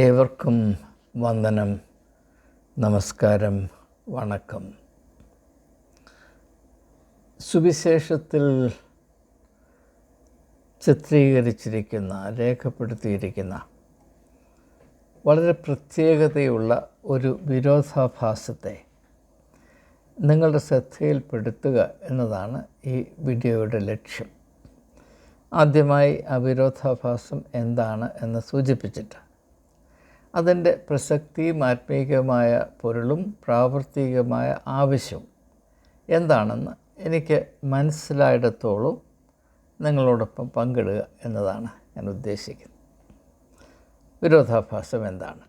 ഏവർക്കും വന്ദനം നമസ്കാരം വണക്കം. സുവിശേഷത്തിൽ ചിത്രീകരിച്ചിരിക്കുന്ന രേഖപ്പെടുത്തിയിരിക്കുന്ന വളരെ പ്രത്യേകതയുള്ള ഒരു വിരോധാഭാസത്തെ നിങ്ങളുടെ ശ്രദ്ധയിൽപ്പെടുത്തുക എന്നതാണ് ഈ വീഡിയോയുടെ ലക്ഷ്യം. ആദ്യമായി ആ വിരോധാഭാസം എന്താണ് എന്ന് സൂചിപ്പിച്ചിട്ട് അതിന്റെ പ്രസക്തിയും ആത്മീകമായ പൊരുളും പ്രാവർത്തികമായ ആവശ്യവും എന്താണെന്ന് എനിക്ക് മനസ്സിലായിടത്തോളം നിങ്ങളോടൊപ്പം പങ്കിടുക എന്നതാണ് ഞാൻ ഉദ്ദേശിക്കുന്നത്. വിരോധാഭാസം എന്താണ്?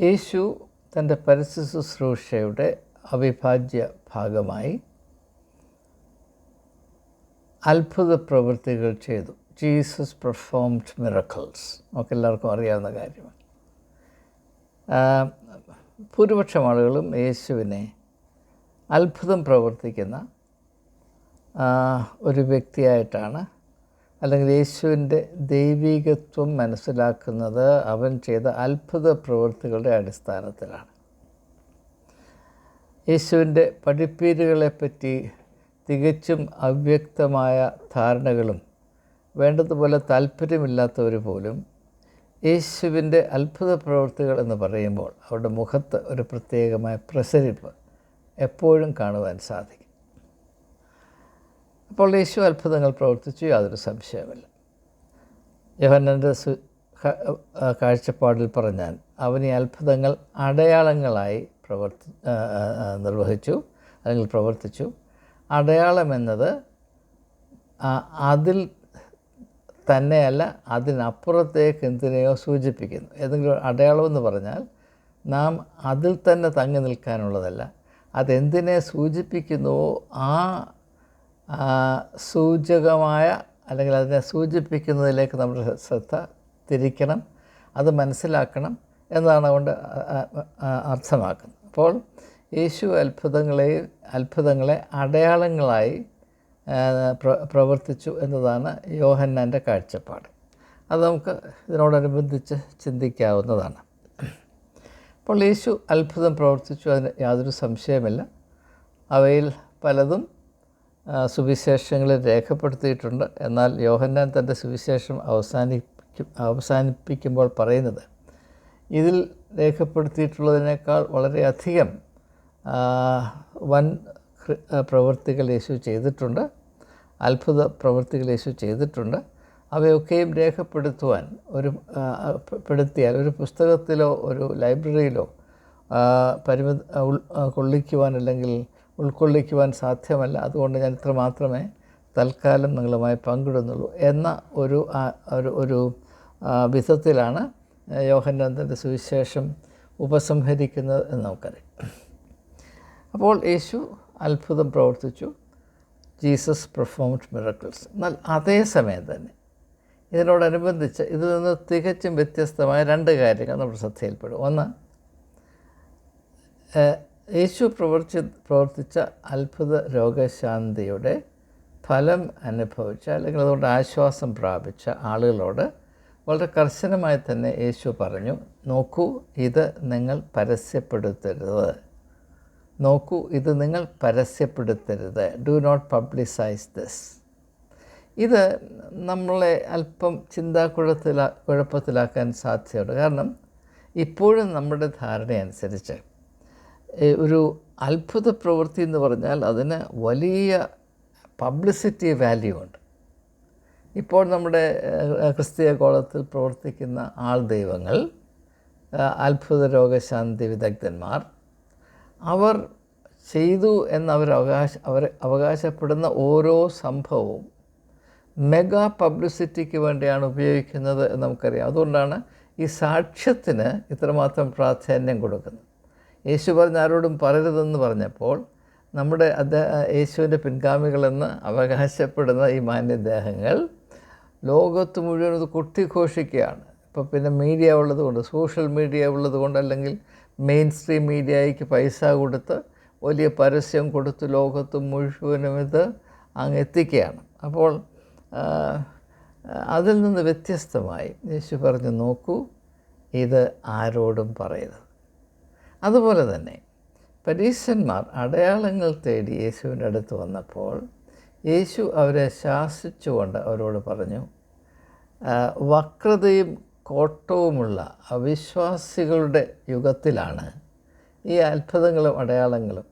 യേശു തന്റെ പരസ്യ ശുശ്രൂഷയുടെ അവിഭാജ്യ ഭാഗമായി അത്ഭുത പ്രവൃത്തികൾ ചെയ്തു. ജീസസ് പെർഫോംഡ് മിറക്കിൾസ് നമുക്ക് എല്ലാവർക്കും അറിയാവുന്ന കാര്യമാണ്. ഭൂരിപക്ഷം ആളുകളും യേശുവിനെ അത്ഭുതം പ്രവർത്തിക്കുന്ന ഒരു വ്യക്തിയായിട്ടാണ് അല്ലെങ്കിൽ യേശുവിന്റെ ദൈവികത്വം മനസ്സിലാക്കുന്നത് അവൻ ചെയ്ത അത്ഭുത പ്രവൃത്തികളുടെ അടിസ്ഥാനത്തിലാണ്. യേശുവിന്റെ പഠിപ്പീരുകളെപ്പറ്റി തികച്ചും അവ്യക്തമായ ധാരണകളും വേണ്ടതുപോലെ താല്പര്യമില്ലാത്തവർ പോലും യേശുവിന്റെ അത്ഭുത പ്രവൃത്തികൾ എന്ന് പറയുമ്പോൾ അവരുടെ മുഖത്ത് ഒരു പ്രത്യേകമായ പ്രസരിപ്പ് എപ്പോഴും കാണുവാൻ സാധിക്കും. അപ്പോൾ യേശു അത്ഭുതങ്ങൾ പ്രവർത്തിച്ചു യാതൊരു സംശയമില്ല യോഹന്നന്റെ സു കാഴ്ചപ്പാടിൽ പറഞ്ഞാൽ അവൻ ഈ അത്ഭുതങ്ങൾ അടയാളങ്ങളായി പ്രവർത്തി നിർവഹിച്ചു അല്ലെങ്കിൽ പ്രവർത്തിച്ചു. അടയാളം എന്നത് അതിൽ തന്നെയല്ല അതിനപ്പുറത്തേക്ക് എന്തിനെയോ സൂചിപ്പിക്കുന്നു. ഏതെങ്കിലും അടയാളം എന്ന് പറഞ്ഞാൽ നാം അതിൽ തന്നെ തങ്ങി നിൽക്കാനുള്ളതല്ല. അതെന്തിനെ സൂചിപ്പിക്കുന്നുവോ ആ സൂചകമായ അല്ലെങ്കിൽ അതിനെ സൂചിപ്പിക്കുന്നതിലേക്ക് നമ്മുടെ ശ്രദ്ധ തിരിക്കണം അത് മനസ്സിലാക്കണം എന്നാണ് അതുകൊണ്ട് അർത്ഥമാക്കുന്നത്. അപ്പോൾ യേശു അത്ഭുതങ്ങളെ അത്ഭുതങ്ങളെ അടയാളങ്ങളായി പ്രവർത്തിച്ചു എന്നതാണ് യോഹന്നാന്റെ കാഴ്ചപ്പാട്. അത് നമുക്ക് ഇതിനോടനുബന്ധിച്ച് ചിന്തിക്കാവുന്നതാണ്. അപ്പോൾ യേശു അത്ഭുതം പ്രവർത്തിച്ചു അതിന് യാതൊരു സംശയമില്ല അവയിൽ പലതും സുവിശേഷങ്ങളിൽ രേഖപ്പെടുത്തിയിട്ടുണ്ട്. എന്നാൽ യോഹന്നാൻ തന്റെ സുവിശേഷം അവസാനിപ്പിക്കും അവസാനിപ്പിക്കുമ്പോൾ പറയുന്നത് ഇതിൽ രേഖപ്പെടുത്തിയിട്ടുള്ളതിനേക്കാൾ വളരെയധികം വൻ പ്രവൃത്തികൾ യേശു ചെയ്തിട്ടുണ്ട് അത്ഭുത പ്രവൃത്തികൾ യേശു ചെയ്തിട്ടുണ്ട്. അവയൊക്കെയും രേഖപ്പെടുത്തുവാൻ ഒരു പെടുത്തിയാൽ ഒരു പുസ്തകത്തിലോ ഒരു ലൈബ്രറിയിലോ പരിമിത കൊള്ളിക്കുവാൻ അല്ലെങ്കിൽ ഉൾക്കൊള്ളിക്കുവാൻ സാധ്യമല്ല. അതുകൊണ്ട് ഞാൻ ഇത്ര മാത്രമേ തൽക്കാലം നിങ്ങളുമായി പങ്കിടുന്നുള്ളൂ എന്ന ഒരു ഒരു ഒരു വിധത്തിലാണ് യോഹന്നാന്തന്റെ സുവിശേഷം ഉപസംഹരിക്കുന്നത് എന്ന് നമുക്കറിയാം. അപ്പോൾ യേശു അത്ഭുതം പ്രവർത്തിച്ചു. Jesus performed miracles. എന്നാൽ അതേ സമയം തന്നെ ഇതിനോടനുബന്ധിച്ച് ഇതിൽ നിന്ന് തികച്ചും വ്യത്യസ്തമായ രണ്ട് കാര്യങ്ങൾ നമ്മുടെ ശ്രദ്ധയിൽപ്പെടും. ഒന്ന് യേശു പ്രവർത്തി പ്രവർത്തിച്ച അത്ഭുത രോഗശാന്തിയുടെ ഫലം അനുഭവിച്ച അല്ലെങ്കിൽ അതുകൊണ്ട് ആശ്വാസം പ്രാപിച്ച ആളുകളോട് വളരെ കർശനമായി തന്നെ യേശു പറഞ്ഞു നോക്കൂ ഇത് നിങ്ങൾ പരസ്യപ്പെടുത്തരുത്. നോക്കൂ ഇത് നിങ്ങൾ പരസ്യപ്പെടുത്തരുത്. ഡു നോട്ട് പബ്ലിസൈസ് ദിസ് ഇത് നമ്മളെ അല്പം ചിന്താക്കുഴത്തിലാ കുഴപ്പത്തിലാക്കാൻ സാധ്യതയുണ്ട്. കാരണം ഇപ്പോഴും നമ്മുടെ ധാരണയനുസരിച്ച് ഒരു അത്ഭുത പ്രവൃത്തി എന്ന് പറഞ്ഞാൽ അതിന് വലിയ പബ്ലിസിറ്റി വാല്യൂ ഉണ്ട്. ഇപ്പോൾ നമ്മുടെ ക്രിസ്തീയ കോളത്തിൽ പ്രവർത്തിക്കുന്ന ആൾ ദൈവങ്ങൾ അത്ഭുത രോഗശാന്തി വിദഗ്ധന്മാർ അവർ ചെയ്തു എന്നവർ അവകാശ അവർ അവകാശപ്പെടുന്ന ഓരോ സംഭവവും മെഗാ പബ്ലിസിറ്റിക്ക് വേണ്ടിയാണ് ഉപയോഗിക്കുന്നത് എന്ന് നമുക്കറിയാം. അതുകൊണ്ടാണ് ഈ സാക്ഷ്യത്തിന് ഇത്രമാത്രം പ്രാധാന്യം കൊടുക്കുന്നത്. യേശു പറഞ്ഞ ആരോടും പറയരുതെന്ന് പറഞ്ഞപ്പോൾ നമ്മുടെ അദ്ദേഹം യേശുവിന്റെ പിൻഗാമികളെന്ന് അവകാശപ്പെടുന്ന ഈ മാന്യദേഹങ്ങൾ ലോകത്ത് മുഴുവൻ ഇത് കൊട്ടിഘോഷിക്കുകയാണ്. ഇപ്പോൾ പിന്നെ മീഡിയ ഉള്ളത് കൊണ്ട് സോഷ്യൽ മീഡിയ ഉള്ളത് കൊണ്ട് അല്ലെങ്കിൽ മെയിൻ സ്ട്രീം മീഡിയയ്ക്ക് പൈസ കൊടുത്ത് വലിയ പരസ്യം കൊടുത്ത് ലോകത്ത് മുഴുവനും ഇത് അങ്ങ് എത്തിക്കുകയാണ് അപ്പോൾ അതിൽ നിന്ന് വ്യത്യസ്തമായി യേശു പറഞ്ഞു നോക്കൂ ഇത് ആരോടും പറയരുത്. അതുപോലെ തന്നെ പരീശന്മാർ അടയാളങ്ങൾ തേടി യേശുവിന്റെ അടുത്ത് വന്നപ്പോൾ യേശു അവരെ ശാസിച്ചുകൊണ്ട് അവരോട് പറഞ്ഞു വക്രതയും കോട്ടവുമുള്ള അവിശ്വാസികളുടെ യുഗത്തിലാണ് ഈ അത്ഭുതങ്ങളും അടയാളങ്ങളും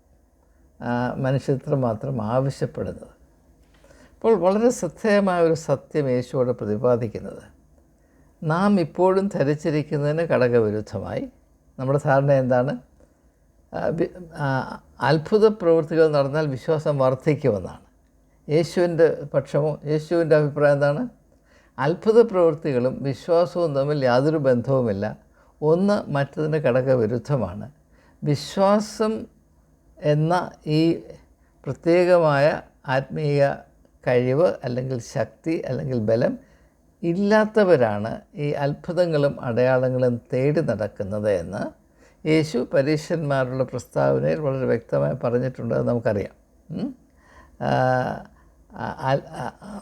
മനുഷ്യത്ര മാത്രം ആവശ്യപ്പെടുന്നത്. അപ്പോൾ വളരെ ശ്രദ്ധേയമായ ഒരു സത്യം യേശുവോട് പ്രതിപാദിക്കുന്നത് നാം ഇപ്പോഴും ധരിച്ചിരിക്കുന്നതിന് ഘടകവിരുദ്ധമായി നമ്മുടെ ധാരണ എന്താണ്? അത്ഭുത പ്രവൃത്തികൾ നടന്നാൽ വിശ്വാസം വർദ്ധിക്കുമെന്നാണ്. യേശുവിന്റെ പക്ഷമോ യേശുവിന്റെ അഭിപ്രായം എന്താണ്? അത്ഭുത പ്രവൃത്തികളും വിശ്വാസവും തമ്മിൽ യാതൊരു ബന്ധവുമില്ല. ഒന്ന് മറ്റതിന് ഘടകവിരുദ്ധമാണ് വിശ്വാസം എന്ന ഈ പ്രത്യേകമായ ആത്മീയ കഴിവ് അല്ലെങ്കിൽ ശക്തി അല്ലെങ്കിൽ ബലം ഇല്ലാത്തവരാണ് ഈ അത്ഭുതങ്ങളും അടയാളങ്ങളും തേടി നടക്കുന്നത് എന്ന് യേശു പരീക്ഷന്മാരുടെ പ്രസ്താവനയിൽ വളരെ വ്യക്തമായി പറഞ്ഞിട്ടുണ്ടെന്ന് നമുക്കറിയാം.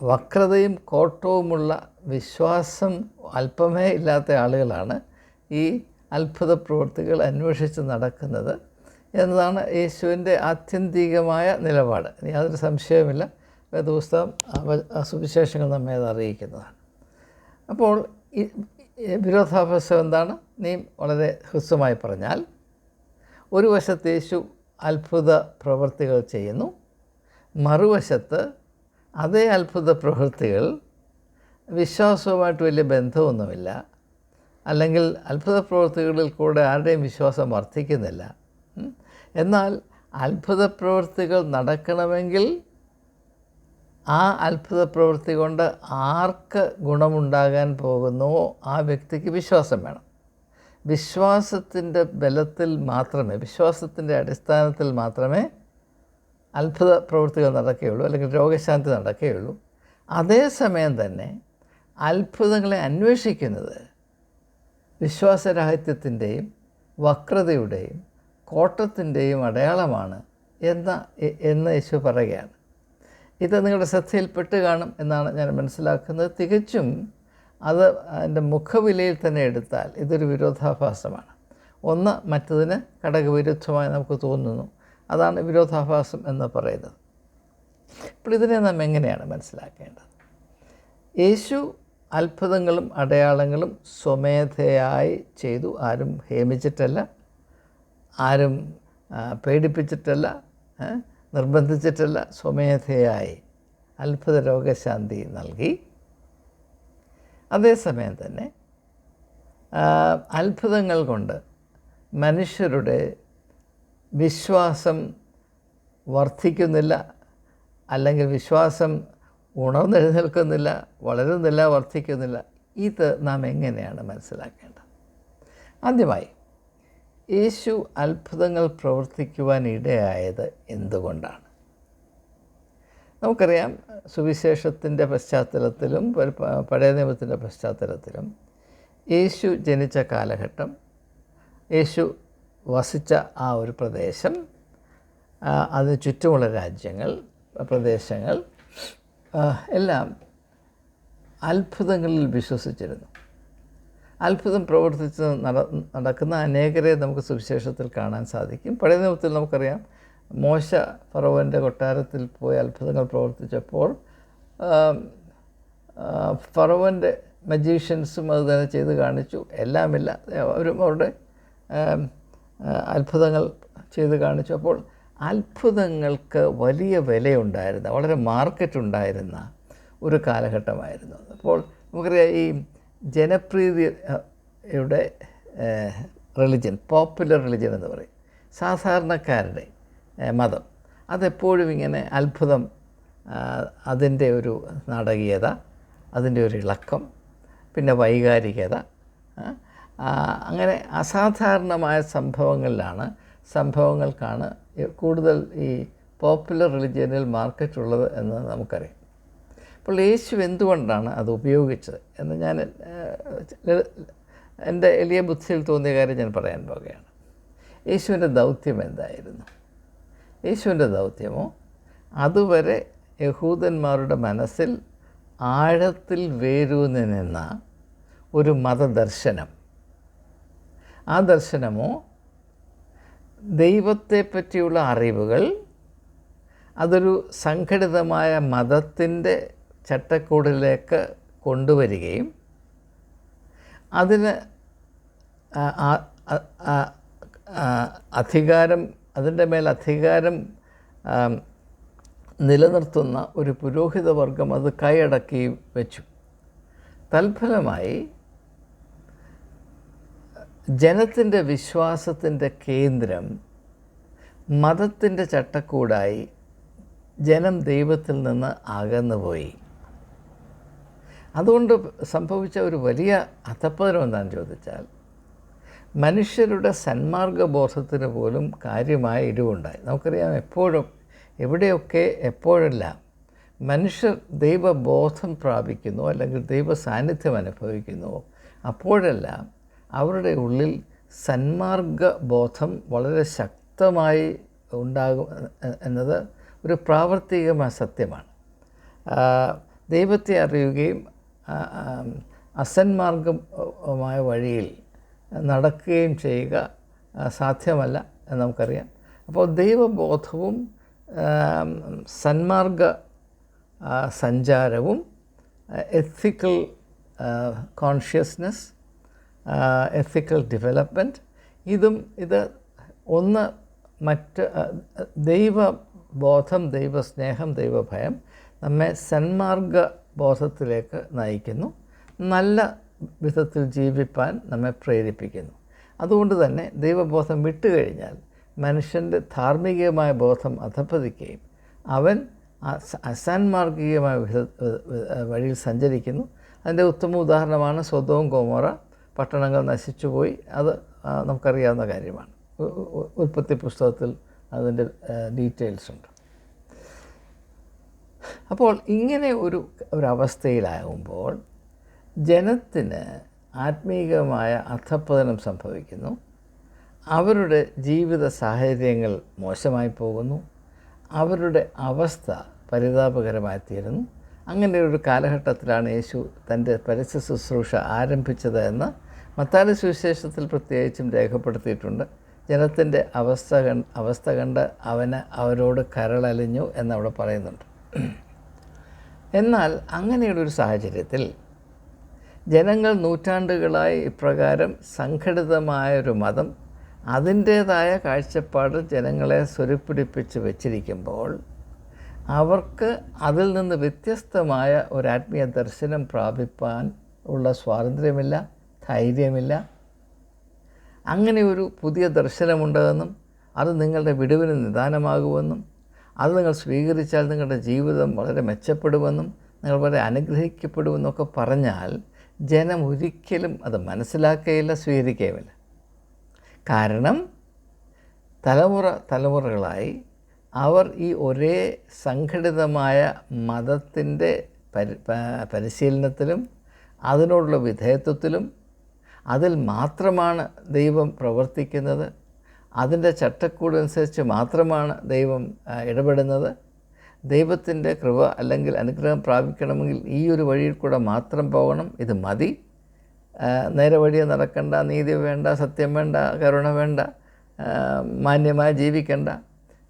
വക്രതയും കോട്ടവുമുള്ള വിശ്വാസം അല്പമേ ഇല്ലാത്ത ആളുകളാണ് ഈ അത്ഭുത പ്രവൃത്തികൾ അന്വേഷിച്ച് നടക്കുന്നത് എന്നതാണ് യേശുവിന്റെ ആത്യന്തികമായ നിലപാട്. യാതൊരു സംശയവുമില്ല. വേദപുസ്തകം സുവിശേഷങ്ങൾ നമ്മെ അത് അറിയിക്കുന്നതാണ്. അപ്പോൾ ഈ വിരോധാഭാസം എന്താണ്? നീ വളരെ ഹ്രസ്വമായി പറഞ്ഞാൽ ഒരു വശത്ത് യേശു അത്ഭുത പ്രവൃത്തികൾ ചെയ്യുന്നു മറുവശത്ത് അതേ അത്ഭുത പ്രവൃത്തികൾ വിശ്വാസവുമായിട്ട് വലിയ ബന്ധമൊന്നുമില്ല. അല്ലെങ്കിൽ അത്ഭുത പ്രവൃത്തികളിൽ കൂടെ ആരുടെയും വിശ്വാസം വർദ്ധിക്കുന്നില്ല. എന്നാൽ അത്ഭുത പ്രവൃത്തികൾ നടക്കണമെങ്കിൽ ആ അത്ഭുത പ്രവൃത്തി കൊണ്ട് ആർക്ക് ഗുണമുണ്ടാകാൻ പോകുന്നുവോ ആ വ്യക്തിക്ക് വിശ്വാസം വേണം. വിശ്വാസത്തിന്റെ ബലത്തിൽ മാത്രമേ വിശ്വാസത്തിന്റെ അടിസ്ഥാനത്തിൽ മാത്രമേ അത്ഭുത പ്രവൃത്തികൾ നടക്കുകയുള്ളൂ അല്ലെങ്കിൽ രോഗശാന്തി നടക്കുകയുള്ളൂ. അതേസമയം തന്നെ അത്ഭുതങ്ങളെ അന്വേഷിക്കുന്നത് വിശ്വാസരാഹിത്യത്തിന്റെയും വക്രതയുടെയും കോട്ടത്തിന്റെയും അടയാളമാണ് എന്ന എന്ന് യേശു പറയുകയാണ്. ഇത് നിങ്ങളുടെ ശ്രദ്ധയിൽപ്പെട്ട് കാണും എന്നാണ് ഞാൻ മനസ്സിലാക്കുന്നത്. തികച്ചും അത് അതിന്റെ മുഖവിലയിൽ തന്നെ എടുത്താൽ ഇതൊരു വിരോധാഭാസമാണ്. ഒന്ന് മറ്റതിന് ഘടകവിരുദ്ധമായി നമുക്ക് തോന്നുന്നു. അതാണ് വിരോധാഭാസം എന്ന് പറയുന്നത്. അപ്പോൾ ഇതിനെ നാം എങ്ങനെയാണ് മനസ്സിലാക്കേണ്ടത്? യേശു അത്ഭുതങ്ങളും അടയാളങ്ങളും സ്വമേധയായി ചെയ്തു. ആരും ഹേമിച്ചിട്ടല്ല. ആരും പേടിപ്പിച്ചിട്ടല്ല. നിർബന്ധിച്ചിട്ടല്ല. സ്വമേധയായി അത്ഭുത രോഗശാന്തി നൽകി. അതേസമയം തന്നെ അത്ഭുതങ്ങൾ കൊണ്ട് മനുഷ്യരുടെ വിശ്വാസം വർദ്ധിക്കുന്നില്ല അല്ലെങ്കിൽ വിശ്വാസം ഉണർന്നെഴുന്നേൽക്കുന്നില്ല വളരുന്നില്ല വർദ്ധിക്കുന്നില്ല ഇത് നാം എങ്ങനെയാണ് മനസ്സിലാക്കേണ്ടത്? ആദ്യമായി യേശു അത്ഭുതങ്ങൾ പ്രവർത്തിക്കുവാൻ ഇടയായത് എന്തുകൊണ്ടാണ്? നമുക്കറിയാം സുവിശേഷത്തിന്റെ പശ്ചാത്തലത്തിലും പഴയ നിയമത്തിന്റെ പശ്ചാത്തലത്തിലും യേശു ജനിച്ച കാലഘട്ടം യേശു വസിച്ച ആ ഒരു പ്രദേശം അതിന് ചുറ്റുമുള്ള രാജ്യങ്ങൾ പ്രദേശങ്ങൾ എല്ലാം അത്ഭുതങ്ങളിൽ വിശ്വസിച്ചിരുന്നു. അത്ഭുതം പ്രവർത്തിച്ച് നട നടക്കുന്ന അനേകരെ നമുക്ക് സുവിശേഷത്തിൽ കാണാൻ സാധിക്കും. പഴയ നിയമത്തിൽ നമുക്കറിയാം മോശ ഫറോവന്റെ കൊട്ടാരത്തിൽ പോയി അത്ഭുതങ്ങൾ പ്രവർത്തിച്ചപ്പോൾ ഫറോവന്റെ മജീഷ്യൻസും അത് തന്നെ ചെയ്ത് കാണിച്ചു. എല്ലാമില്ല അവരും അവരുടെ അത്ഭുതങ്ങൾ ചെയ്ത് കാണിച്ചു. അപ്പോൾ അത്ഭുതങ്ങൾക്ക് വലിയ വിലയുണ്ടായിരുന്ന വളരെ മാർക്കറ്റ് ഉണ്ടായിരുന്ന ഒരു കാലഘട്ടമായിരുന്നു. അപ്പോൾ നമുക്കറിയാം ഈ ജനപ്രീതി റിലിജ്യൻ പോപ്പുലർ റിലിജൻ എന്ന് പറയും. സാധാരണക്കാരുടെ മതം. അതെപ്പോഴും ഇങ്ങനെ അത്ഭുതം അതിന്റെ ഒരു നാടകീയത അതിന്റെ ഒരു ഇളക്കം പിന്നെ വൈകാരികത അങ്ങനെ അസാധാരണമായ സംഭവങ്ങളിലാണ് സംഭവങ്ങൾക്കാണ് കൂടുതൽ ഈ പോപ്പുലർ റിലിജിയനിൽ മാർക്കറ്റ് ഉള്ളത് എന്ന് നമുക്കറിയാം. അപ്പോൾ യേശു എന്തുകൊണ്ടാണ് അത് ഉപയോഗിച്ചത് എന്ന് ഞാൻ എന്റെ എളിയ ബുദ്ധിയിൽ തോന്നിയ കാര്യം ഞാൻ പറയാൻ പോകുകയാണ് യേശുവിന്റെ ദൗത്യം എന്തായിരുന്നു? യേശുവിന്റെ ദൗത്യമോ അതുവരെ യഹൂദന്മാരുടെ മനസ്സിൽ ആഴത്തിൽ വേരൂന്നി നിന്ന ഒരു മതദർശനം ആ ദർശനമോ? ദൈവത്തെ പറ്റിയുള്ള അറിവുകൾ അതൊരു സംഘടിതമായ മതത്തിന്റെ ചട്ടക്കൂടിലേക്ക് കൊണ്ടുവരികയും അതിന് അധികാരം അതിന്റെ മേൽ അധികാരം നിലനിർത്തുന്ന ഒരു പുരോഹിത വർഗം അത് കൈയടക്കി വെച്ചു. തൽഫലമായി ജനത്തിന്റെ വിശ്വാസത്തിന്റെ കേന്ദ്രം മതത്തിന്റെ ചട്ടക്കൂടായി ജനം ദൈവത്തിൽ നിന്ന് അകന്നുപോയി. അതുകൊണ്ട് സംഭവിച്ച ഒരു വലിയ അധപ്പതനം എന്താണെന്ന് ചോദിച്ചാൽ മനുഷ്യരുടെ സന്മാർഗബോധത്തിന് പോലും കാര്യമായ ഇടിവുണ്ടായി. നമുക്കറിയാം എപ്പോഴും എവിടെയൊക്കെ എപ്പോഴെല്ലാം മനുഷ്യർ ദൈവബോധം പ്രാപിക്കുന്നു അല്ലെങ്കിൽ ദൈവ സാന്നിധ്യം അനുഭവിക്കുന്നു അപ്പോഴെല്ലാം അവരുടെ ഉള്ളിൽ സന്മാർഗ ബോധം വളരെ ശക്തമായി ഉണ്ടാകും എന്നത് ഒരു പ്രാവർത്തികമായ സത്യമാണ്. ദൈവത്തെ അറിയുകയും അസന്മാർഗമായ വഴിയിൽ നടക്കുകയും ചെയ്യുക സാധ്യമല്ല എന്ന് നമുക്കറിയാം. അപ്പോൾ ദൈവബോധവും സന്മാർഗ സഞ്ചാരവും എത്തിക്കൽ കോൺഷ്യസ്നെസ് എത്തിക്കൽ ഡെവലപ്മെന്റ് ഇതും ഇത് ഒന്ന് മറ്റ് ദൈവബോധം ദൈവസ്നേഹം ദൈവഭയം നമ്മെ സന്മാർഗ ബോധത്തിലേക്ക് നയിക്കുന്നു. നല്ല വിധത്തിൽ ജീവിപ്പാൻ നമ്മെ പ്രേരിപ്പിക്കുന്നു. അതുകൊണ്ട് തന്നെ ദൈവബോധം വിട്ടുകഴിഞ്ഞാൽ മനുഷ്യന്റെ ധാർമ്മികമായ ബോധം അധപ്പതിക്കുകയും അവൻ അസ- അസാൻമാർഗികമായ വിധ വഴിയിൽ സഞ്ചരിക്കുന്നു. അതിന്റെ ഉത്തമ ഉദാഹരണമാണ് സ്വതവും കോമോറ പട്ടണങ്ങൾ നശിച്ചുപോയി. അത് നമുക്കറിയാവുന്ന കാര്യമാണ്. ഉൽപ്പത്തി പുസ്തകത്തിൽ അതിന്റെ ഡീറ്റെയിൽസ് ഉണ്ട്. അപ്പോൾ ഇങ്ങനെ ഒരു ഒരവസ്ഥയിലാകുമ്പോൾ ജനത്തിന് ആത്മീകമായ അധപ്പതനം സംഭവിക്കുന്നു. അവരുടെ ജീവിത സാഹചര്യങ്ങൾ മോശമായി പോകുന്നു. അവരുടെ അവസ്ഥ പരിതാപകരമായി തീരുന്നു. അങ്ങനെ ഒരു കാലഘട്ടത്തിലാണ് യേശു തന്റെ പരസ്യ ശുശ്രൂഷ ആരംഭിച്ചത് എന്ന് മത്താല സുവിശേഷത്തിൽ പ്രത്യേകിച്ചും രേഖപ്പെടുത്തിയിട്ടുണ്ട്. ജനത്തിന്റെ അവസ്ഥ കണ്ട് അവസ്ഥ കണ്ട് അവന് അവരോട് കരളലിഞ്ഞു എന്നവിടെ പറയുന്നുണ്ട്. എന്നാൽ അങ്ങനെയുള്ളൊരു സാഹചര്യത്തിൽ ജനങ്ങൾ നൂറ്റാണ്ടുകളായി ഇപ്രകാരം സംഘടിതമായൊരു മതം അതിന്റേതായ കാഴ്ചപ്പാട് ജനങ്ങളെ സ്വരുപ്പിടിപ്പിച്ച് വച്ചിരിക്കുമ്പോൾ അവർക്ക് അതിൽ നിന്ന് വ്യത്യസ്തമായ ഒരു ആത്മീയ ദർശനം പ്രാപിപ്പാൻ ഉള്ള സ്വാതന്ത്ര്യമില്ല. ധൈര്യമില്ല. അങ്ങനെ ഒരു പുതിയ ദർശനമുണ്ടെന്നും അത് നിങ്ങളുടെ വിടുവിന് നിദാനമാകുമെന്നും അത് നിങ്ങൾ സ്വീകരിച്ചാൽ നിങ്ങളുടെ ജീവിതം വളരെ മെച്ചപ്പെടുമെന്നും നിങ്ങൾ വളരെ അനുഗ്രഹിക്കപ്പെടുമെന്നൊക്കെ പറഞ്ഞാൽ ജനം ഒരിക്കലും അത് മനസ്സിലാക്കുകയില്ല സ്വീകരിക്കുകയുമില്ല. കാരണം തലമുറ തലമുറകളായി അവർ ഈ ഒരേ സംഘടിതമായ മതത്തിന്റെ പരി പരിശീലനത്തിലും അതിനോടുള്ള വിധേയത്വത്തിലും അതിൽ മാത്രമാണ് ദൈവം പ്രവർത്തിക്കുന്നത്. അതിന്റെ ചട്ടക്കൂടനുസരിച്ച് മാത്രമാണ് ദൈവം ഇടപെടുന്നത്. ദൈവത്തിന്റെ കൃപ അല്ലെങ്കിൽ അനുഗ്രഹം പ്രാപിക്കണമെങ്കിൽ ഈ ഒരു വഴിയിൽ കൂടെ മാത്രം പോകണം. ഇത് മതി. നേരെ വഴിയെ നടക്കണ്ട നീതി വേണ്ട സത്യം വേണ്ട കരുണ വേണ്ട മാന്യമായി ജീവിക്കേണ്ട.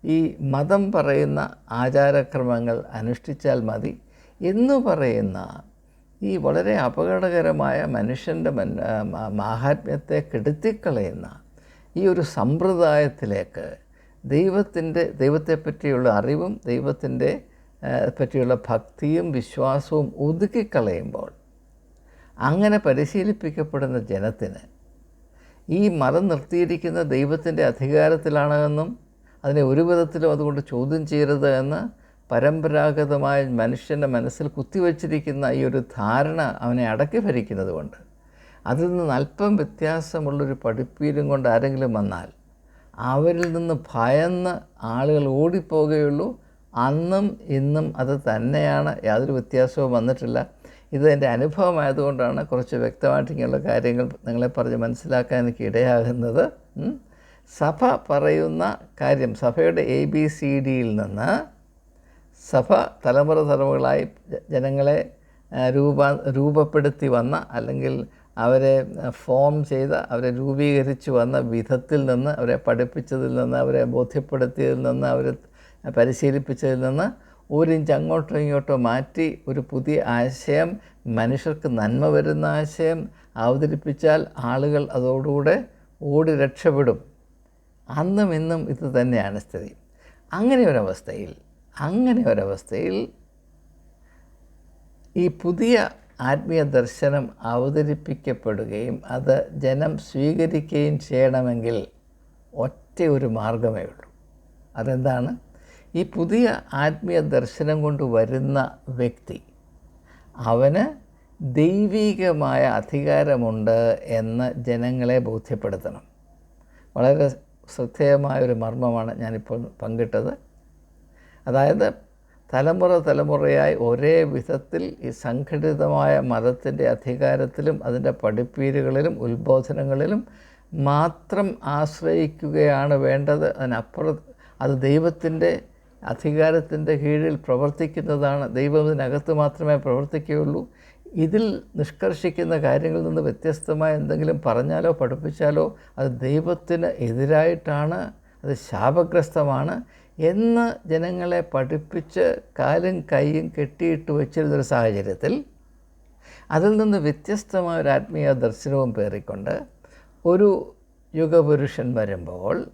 ഈ മതം പറയുന്ന ആചാരക്രമങ്ങൾ അനുഷ്ഠിച്ചാൽ മതി. എന്നു പറയുന്ന ഈ വളരെ അപകടകരമായ മനുഷ്യന്റെ മാഹാത്മ്യത്തെ കെടുത്തിക്കളയുന്ന ഈ ഒരു സമ്പ്രദായത്തിലേക്ക് ദൈവത്തിന്റെ ദൈവത്തെപ്പറ്റിയുള്ള അറിവും ദൈവത്തിന്റെ പറ്റിയുള്ള ഭക്തിയും വിശ്വാസവും ഒതുക്കിക്കളയുമ്പോൾ അങ്ങനെ പരിശീലിപ്പിക്കപ്പെടുന്ന ജനത്തിന് ഈ മതം നിർത്തിയിരിക്കുന്ന ദൈവത്തിന്റെ അധികാരത്തിലാണെന്നും അതിനെ ഒരു വിധത്തിലും അതുകൊണ്ട് ചോദ്യം ചെയ്യരുത് എന്ന് പരമ്പരാഗതമായ മനുഷ്യന്റെ മനസ്സിൽ കുത്തിവച്ചിരിക്കുന്ന ഈ ഒരു ധാരണ അവനെ അടക്കി ഭരിക്കുന്നത് കൊണ്ട് അതിൽ നിന്ന് അല്പം വ്യത്യാസമുള്ളൊരു പഠിപ്പീരും കൊണ്ട് ആരെങ്കിലും വന്നാൽ അവരിൽ നിന്ന് ഭയന്ന് ആളുകൾ ഓടിപ്പോകുകയുള്ളൂ. അന്നും ഇന്നും അത് തന്നെയാണ്. യാതൊരു വ്യത്യാസവും വന്നിട്ടില്ല. ഇത് എന്റെ അനുഭവമായതുകൊണ്ടാണ് കുറച്ച് വ്യക്തമായിട്ട് ഇങ്ങനെയുള്ള കാര്യങ്ങൾ നിങ്ങളെ പറഞ്ഞ് മനസ്സിലാക്കാൻ എനിക്ക് ഇടയാകുന്നത്. സഭ പറയുന്ന കാര്യം സഭയുടെ എ ബി സി ഡിയിൽ നിന്ന് സഭ തലമുറ തലമുറകളായി ജനങ്ങളെ രൂപ രൂപപ്പെടുത്തി വന്ന അല്ലെങ്കിൽ അവരെ ഫോം ചെയ്ത അവരെ രൂപീകരിച്ചു വന്ന വിധത്തിൽ നിന്ന് അവരെ പഠിപ്പിച്ചതിൽ നിന്ന് അവരെ ബോധ്യപ്പെടുത്തിയതിൽ നിന്ന് അവരെ പരിശീലിപ്പിച്ചതിൽ നിന്ന് ഒരു ഇഞ്ച് അങ്ങോട്ടോ ഇങ്ങോട്ടോ മാറ്റി ഒരു പുതിയ ആശയം മനുഷ്യർക്ക് നന്മ വരുന്ന ആശയം അവതരിപ്പിച്ചാൽ ആളുകൾ അതോടുകൂടെ ഓടി രക്ഷപ്പെടും. അന്നും ഇന്നും ഇത് തന്നെയാണ് സ്ഥിതി. അങ്ങനെ ഒരവസ്ഥയിൽ അങ്ങനെ ഒരവസ്ഥയിൽ ഈ പുതിയ ആത്മീയ ദർശനം അവതരിപ്പിക്കപ്പെടുകയും അത് ജനം സ്വീകരിക്കുകയും ചെയ്യണമെങ്കിൽ ഒറ്റ ഒരു മാർഗമേ ഉള്ളൂ. അതെന്താണ്? ഈ പുതിയ ആത്മീയ ദർശനം കൊണ്ട് വരുന്ന വ്യക്തി അവന് ദൈവീകമായ അധികാരമുണ്ട് എന്ന് ജനങ്ങളെ ബോധ്യപ്പെടുത്തണം. വളരെ ശ്രദ്ധേയമായ ഒരു മർമ്മമാണ് ഞാനിപ്പോൾ പങ്കിട്ടത്. അതായത് തലമുറ തലമുറയായി ഒരേ വിധത്തിൽ ഈ സംഘടിതമായ മതത്തിന്റെ അധികാരത്തിലും അതിന്റെ പഠിപ്പീരുകളിലും ഉത്ബോധനങ്ങളിലും മാത്രം ആശ്രയിക്കുകയാണ് വേണ്ടത്. അതിനപ്പുറം അത് ദൈവത്തിന്റെ അധികാരത്തിന്റെ കീഴിൽ പ്രവർത്തിക്കുന്നതാണ്. ദൈവം ഇതിനകത്ത് മാത്രമേ പ്രവർത്തിക്കുകയുള്ളൂ. ഇതിൽ നിഷ്കർഷിക്കുന്ന കാര്യങ്ങളിൽ നിന്ന് വ്യത്യസ്തമായ എന്തെങ്കിലും പറഞ്ഞാലോ പഠിപ്പിച്ചാലോ അത് ദൈവത്തിന് എതിരായിട്ടാണ് അത് ശാപഗ്രസ്തമാണ്. എന്ന് ജനങ്ങളെ പഠിപ്പിച്ച് കാലും കൈയും കെട്ടിയിട്ട് വെച്ചിരുന്നൊരു സാഹചര്യത്തിൽ അതിൽ നിന്ന് വ്യത്യസ്തമായ ഒരു ആത്മീയ ദർശനവും പേറിക്കൊണ്ട് ഒരു യുഗപുരുഷൻ വരുമ്പോൾ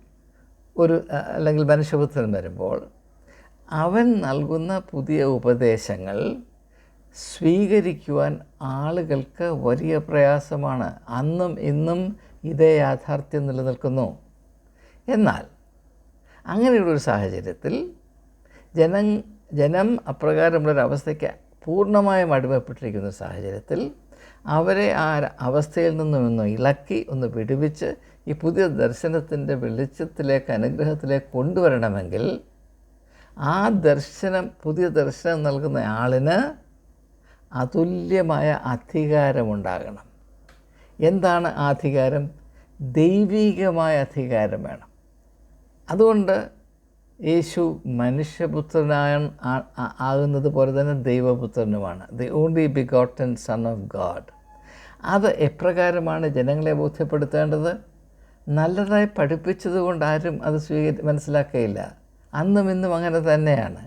ഒരു അല്ലെങ്കിൽ മനുഷ്യപുത്രൻ വരുമ്പോൾ അവൻ നൽകുന്ന പുതിയ ഉപദേശങ്ങൾ സ്വീകരിക്കുവാൻ ആളുകൾക്ക് വലിയ പ്രയാസമാണ്. അന്നും ഇന്നും ഇതേ യാഥാർത്ഥ്യം നിലനിൽക്കുന്നു. എന്നാൽ അങ്ങനെയുള്ളൊരു സാഹചര്യത്തിൽ ജനം ജനം അപ്രകാരമുള്ളൊരവസ്ഥയ്ക്ക് പൂർണമായും അടിമപ്പെട്ടിരിക്കുന്ന സാഹചര്യത്തിൽ അവരെ ആ അവസ്ഥയിൽ നിന്നും ഒന്ന് ഇളക്കി ഒന്ന് വിടുവിച്ച് ഈ പുതിയ ദർശനത്തിന്റെ വെളിച്ചത്തിലേക്ക് അനുഗ്രഹത്തിലേക്ക് കൊണ്ടുവരണമെങ്കിൽ ആ ദർശനം പുതിയ ദർശനം നൽകുന്ന ആളിന് അതുല്യമായ അധികാരമുണ്ടാകണം. എന്താണ് ആ അധികാരം? ദൈവീകമായ അധികാരം വേണം. അതുകൊണ്ട് യേശു മനുഷ്യപുത്രനായ ആകുന്നത് പോലെ തന്നെ ദൈവപുത്രനുമാണ്. The only begotten son of God അത് എപ്രകാരമാണ് ജനങ്ങളെ ബോധ്യപ്പെടുത്തേണ്ടത്? നല്ലതായി പഠിപ്പിച്ചത് കൊണ്ട് ആരും അത് സ്വീകരി മനസ്സിലാക്കുകയില്ല. അന്നും ഇന്നും അങ്ങനെ തന്നെയാണ്.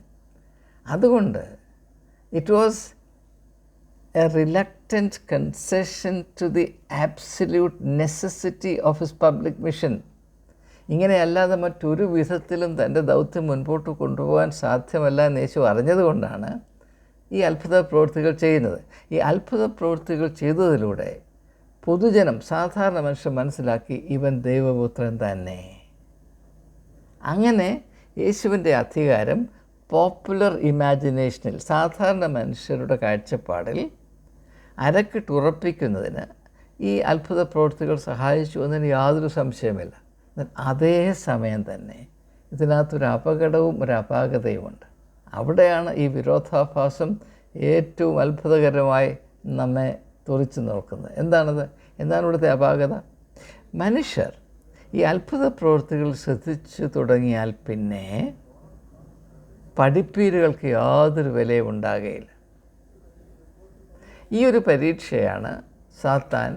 അതുകൊണ്ട് it was a reluctant concession to the absolute necessity of his public mission ഇങ്ങനെയല്ലാതെ മറ്റൊരു വിധത്തിലും തന്റെ ദൗത്യം മുൻപോട്ട് കൊണ്ടുപോകാൻ സാധ്യമല്ല എന്ന് യേശു അറിഞ്ഞതുകൊണ്ടാണ് ഈ അത്ഭുത പ്രവൃത്തികൾ ചെയ്യുന്നത്. ഈ അത്ഭുത പ്രവൃത്തികൾ ചെയ്തതിലൂടെ പൊതുജനം സാധാരണ മനുഷ്യൻ മനസ്സിലാക്കി ഇവൻ ദൈവപുത്രൻ തന്നെ. അങ്ങനെ യേശുവിന്റെ അധികാരം പോപ്പുലർ ഇമാജിനേഷനിൽ സാധാരണ മനുഷ്യരുടെ കാഴ്ചപ്പാടിൽ അരക്കിട്ടുറപ്പിക്കുന്നതിന് ഈ അത്ഭുത പ്രവൃത്തികൾ സഹായിച്ചു എന്നതിന് യാതൊരു സംശയമില്ല അതേ സമയം തന്നെ ഇതിനകത്തൊരു അപകടവും ഒരു അപാകതയുമുണ്ട്. അവിടെയാണ് ഈ വിരോധാഭാസം ഏറ്റവും അത്ഭുതകരമായി നമ്മെ തുറിച്ചു നോക്കുന്നത്. എന്താണത്? എന്താണ് ഇവിടുത്തെ അപാകത? മനുഷ്യർ ഈ അത്ഭുത പ്രവൃത്തികൾ ശ്രദ്ധിച്ചു തുടങ്ങിയാൽ പിന്നെ പഠിപ്പീരുകൾക്ക് യാതൊരു വിലയും ഉണ്ടാകുകയില്ല ഈ ഒരു പരീക്ഷയാണ് സാത്താൻ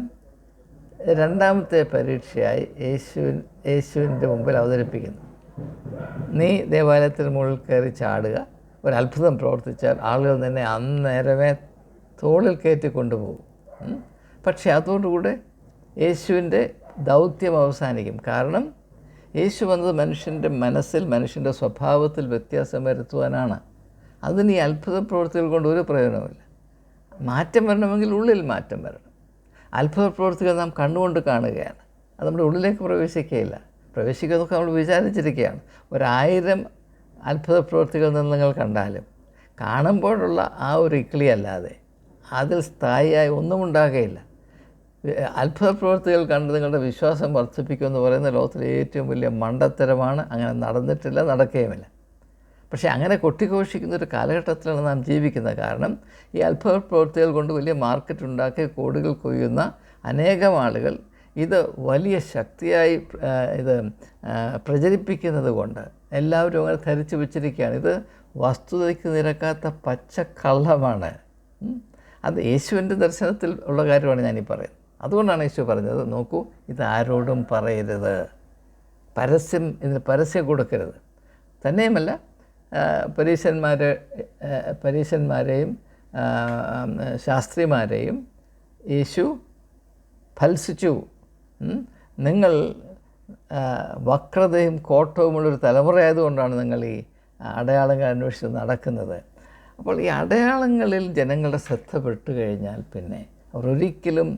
രണ്ടാമത്തെ പരീക്ഷയായി യേശുവിൻ യേശുവിന്റെ മുമ്പിൽ അവതരിപ്പിക്കുന്നു. നീ ദേവാലയത്തിന് മുകളിൽ കയറി ചാടുക. ഒരു അത്ഭുതം പ്രവർത്തിച്ചാൽ ആളുകൾ നിന്നെ അന്നേരമേ തോളിൽ കയറ്റി കൊണ്ടുപോകും. പക്ഷേ അതോടുകൂടെ യേശുവിന്റെ ദൗത്യം അവസാനിക്കും. കാരണം യേശു വന്നത് മനുഷ്യന്റെ മനസ്സിൽ മനുഷ്യന്റെ സ്വഭാവത്തിൽ വ്യത്യാസം വരുത്തുവാനാണ്. അതിന് ഈ അത്ഭുത പ്രവൃത്തികൾ കൊണ്ട് ഒരു പ്രയോജനമില്ല മാറ്റം വരണമെങ്കിൽ ഉള്ളിൽ മാറ്റം വരണം. അത്ഭുത പ്രവർത്തികൾ നാം കണ്ണുകൊണ്ട് കാണുകയാണ്. അത് നമ്മുടെ ഉള്ളിലേക്ക് പ്രവേശിക്കുകയില്ല. പ്രവേശിക്കുന്നതൊക്കെ നമ്മൾ വിചാരിച്ചിരിക്കുകയാണ്. ഒരായിരം അത്ഭുത പ്രവർത്തികൾ നിന്ന് നിങ്ങൾ കണ്ടാലും കാണുമ്പോഴുള്ള ആ ഒരു ഇക്ലി അല്ലാതെ അതിൽ സ്ഥായിയായി ഒന്നും ഉണ്ടാകുകയില്ല. അത്ഭുത പ്രവൃത്തികൾ കണ്ട് നിങ്ങളുടെ വിശ്വാസം വർദ്ധിപ്പിക്കുമെന്ന് പറയുന്ന ലോകത്തിലെ ഏറ്റവും വലിയ മണ്ടത്തരമാണ്. അങ്ങനെ നടന്നിട്ടില്ല നടക്കുകയുമില്ല. പക്ഷേ അങ്ങനെ കൊട്ടിഘോഷിക്കുന്ന ഒരു കാലഘട്ടത്തിലാണ് നാം ജീവിക്കുന്നത്. കാരണം ഈ അത്ഭുത പ്രവൃത്തികൾ കൊണ്ട് വലിയ മാർക്കറ്റ് ഉണ്ടാക്കി കോടികൾ കൊയ്യുന്ന അനേകം ആളുകൾ ഇത് വലിയ ശക്തിയായി ഇത് പ്രചരിപ്പിക്കുന്നത് കൊണ്ട് എല്ലാവരും അങ്ങനെ ധരിച്ചു വെച്ചിരിക്കുകയാണ്. ഇത് വസ്തുതയ്ക്ക് നിരക്കാത്ത പച്ചക്കള്ളമാണ്. അത് യേശുവിന്റെ ദർശനത്തിൽ ഉള്ള കാര്യമാണ് ഞാനീ പറയുന്നത്. അതുകൊണ്ടാണ് യേശു പറഞ്ഞത് നോക്കൂ ഇത് ആരോടും പറയരുത്. പരസ്യം ഇതിന് പരസ്യം കൊടുക്കരുത്. തന്നെയുമല്ല പരീശന്മാർ പരീശന്മാരെയും ശാസ്ത്രിമാരെയും യേശു ഫത്സിച്ചു. നിങ്ങൾ വക്രതയും കോട്ടവുമുള്ളൊരു തലമുറയായതുകൊണ്ടാണ് നിങ്ങൾ ഈ അടയാളങ്ങൾ അന്വേഷിച്ച് നടക്കുന്നത് അപ്പോൾ ഈ അടയാളങ്ങളിൽ ജനങ്ങളുടെ ശ്രദ്ധ പെട്ടു കഴിഞ്ഞാൽ പിന്നെ അവർ ഒരിക്കലും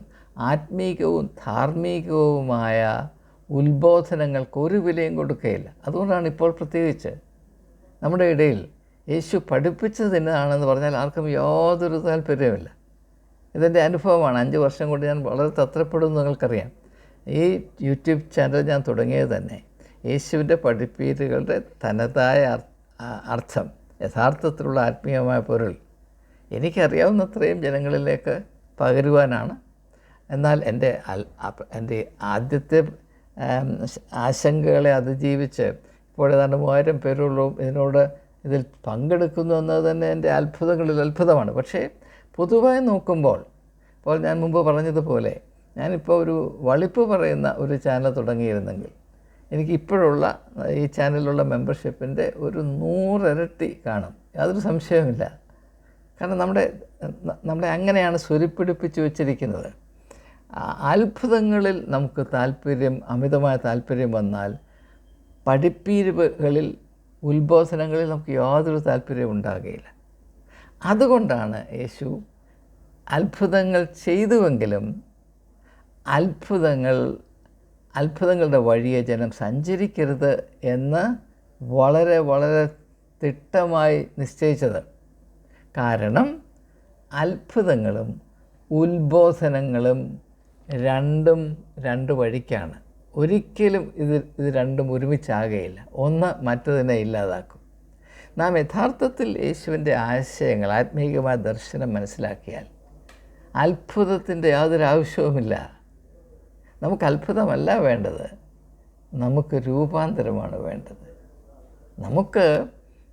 ആത്മീകവും ധാർമ്മികവുമായ ഉത്ബോധനങ്ങൾക്ക് ഒരു വിലയും കൊടുക്കുകയില്ല അതുകൊണ്ടാണ് ഇപ്പോൾ പ്രത്യേകിച്ച് നമ്മുടെ ഇടയിൽ യേശു പഠിപ്പിച്ചത് എന്നതാണെന്ന് പറഞ്ഞാൽ ആർക്കും യാതൊരു താല്പര്യമില്ല ഇതെന്റെ അനുഭവമാണ്. അഞ്ച് വർഷം കൊണ്ട് ഞാൻ വളരെ തത്രപ്പെടുന്നു നിങ്ങൾക്കറിയാം. ഈ യൂട്യൂബ് ചാനൽ ഞാൻ തുടങ്ങിയത് തന്നെ യേശുവിന്റെ പഠിപ്പീരുകളുടെ തനതായ അർത്ഥം യഥാർത്ഥത്തിലുള്ള ആത്മീയമായ പൊരുൾ. എനിക്കറിയാവുന്നത്രയും ജനങ്ങളിലേക്ക് പകരുവാനാണ്. എന്നാൽ എന്റെ എന്റെ ആദ്യത്തെ ആശങ്കകളെ അതിജീവിച്ച് ഇപ്പോൾ ഏതാണ്ട് മൂവായിരം പേരുള്ളൂ. ഇതിനോട് ഇതിൽ പങ്കെടുക്കുന്നു എന്നത് തന്നെ എന്റെ അത്ഭുതങ്ങളിൽ അത്ഭുതമാണ്. പക്ഷേ പൊതുവായി നോക്കുമ്പോൾ ഇപ്പോൾ ഞാൻ മുമ്പ് പറഞ്ഞതുപോലെ ഞാനിപ്പോൾ ഒരു വളിപ്പ് പറയുന്ന ഒരു ചാനൽ തുടങ്ങിയിരുന്നെങ്കിൽ എനിക്ക് ഇപ്പോഴുള്ള ഈ ചാനലിലുള്ള മെമ്പർഷിപ്പിന്റെ ഒരു നൂറിരട്ടി കാണും. യാതൊരു സംശയവുമില്ല. കാരണം നമ്മുടെ നമ്മളെ അങ്ങനെയാണ് സ്വരിപ്പിടിപ്പിച്ച് വെച്ചിരിക്കുന്നത്. അത്ഭുതങ്ങളിൽ നമുക്ക് താല്പര്യം അമിതമായ താല്പര്യം വന്നാൽ പഠിപ്പീരുകളിൽ ഉത്ബോധനങ്ങളിൽ നമുക്ക് യാതൊരു താല്പര്യവും ഉണ്ടാകുകയില്ല. അതുകൊണ്ടാണ് യേശു അത്ഭുതങ്ങൾ ചെയ്തുവെങ്കിലും അത്ഭുതങ്ങൾ അത്ഭുതങ്ങളുടെ വഴിയെ ജനം സഞ്ചരിക്കരുത് എന്ന് വളരെ വളരെ തിട്ടമായി നിശ്ചയിച്ചത്. കാരണം അത്ഭുതങ്ങളും ഉത്ബോധനങ്ങളും രണ്ടും രണ്ട് വഴിക്കാണ്. ഒരിക്കലും ഇത് ഇത് രണ്ടും ഒരുമിച്ചാകുകയില്ല ഒന്ന് മറ്റതിനെ ഇല്ലാതാക്കും. നാം യഥാർത്ഥത്തിൽ യേശുവിന്റെ ആശയങ്ങൾ ആത്മീയമായ ദർശനം മനസ്സിലാക്കിയാൽ അത്ഭുതത്തിന്റെ യാതൊരു ആവശ്യവുമില്ല. നമുക്ക് അത്ഭുതമല്ല വേണ്ടത്. നമുക്ക് രൂപാന്തരമാണ് വേണ്ടത്. നമുക്ക്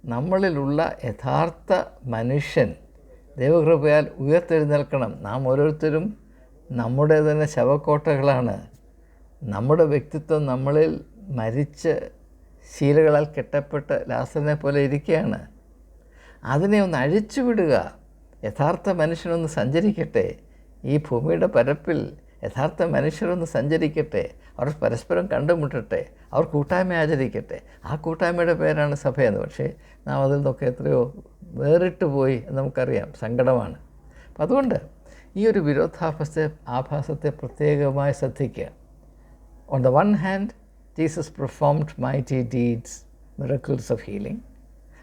നമ്മളിലുള്ള യഥാർത്ഥ മനുഷ്യൻ ദൈവകൃപയാൽ ഉയർത്തെഴുന്നേൽക്കണം. നാം ഓരോരുത്തരും നമ്മുടെ തന്നെ ശവക്കോട്ടകളാണ്. നമ്മുടെ വ്യക്തിത്വം നമ്മളിൽ മരിച്ച് ശീലകളാൽ കെട്ടപ്പെട്ട് ലാസറിനെ പോലെ ഇരിക്കുകയാണ്. അതിനെ ഒന്ന് അഴിച്ചുവിടുക യഥാർത്ഥ മനുഷ്യനൊന്ന് സഞ്ചരിക്കട്ടെ. ഈ ഭൂമിയുടെ പരപ്പിൽ യഥാർത്ഥ മനുഷ്യരൊന്ന് സഞ്ചരിക്കട്ടെ. അവർ പരസ്പരം കണ്ടുമുട്ടട്ടെ. അവർ കൂട്ടായ്മ ആചരിക്കട്ടെ. ആ കൂട്ടായ്മയുടെ പേരാണ് സഭയെന്ന്. പക്ഷേ നാം അതിൽ നിന്നൊക്കെ എത്രയോ വേറിട്ട് പോയി എന്ന് നമുക്കറിയാം. സങ്കടമാണ്. അപ്പം അതുകൊണ്ട് ഈ ഒരു വിരോധാഭാസത്തെ ആഭാസത്തെ പ്രത്യേകമായി ശ്രദ്ധിക്കുക. On the one hand, Jesus performed mighty deeds, miracles of healing.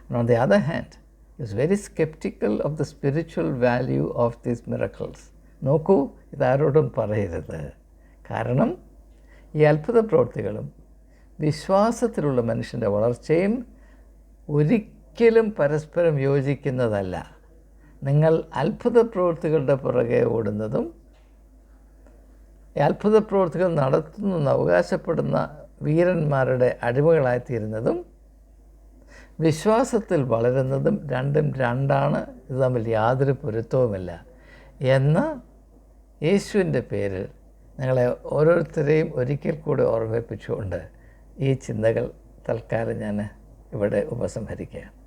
And on the other hand, he was very skeptical of the spiritual value of these miracles. നോക്കൂ ഇതാരോടും പറയരുത് കാരണം ഈ അത്ഭുത പ്രവൃത്തികളും വിശ്വാസത്തിലുള്ള മനുഷ്യന്റെ വളർച്ചയും ഒരിക്കലും പരസ്പരം യോജിക്കുന്നതല്ല നിങ്ങൾ അത്ഭുത പ്രവൃത്തികളുടെ പുറകെ ഓടുന്നതും അത്ഭുത പ്രവൃത്തികൾ നടത്തുന്നെന്ന് അവകാശപ്പെടുന്ന വീരന്മാരുടെ അടിമകളായിത്തീരുന്നതും വിശ്വാസത്തിൽ വളരുന്നതും രണ്ടും രണ്ടാണ്. ഇത് തമ്മിൽ യാതൊരു പൊരുത്തവുമില്ല. എന്ന് യേശുവിന്റെ പേരിൽ നിങ്ങളെ ഓരോരുത്തരെയും ഒരിക്കൽ കൂടി ഓർമ്മിപ്പിച്ചുകൊണ്ട് ഈ ചിന്തകൾ തൽക്കാലം ഞാൻ ഇവിടെ ഉപസംഹരിക്കുകയാണ്.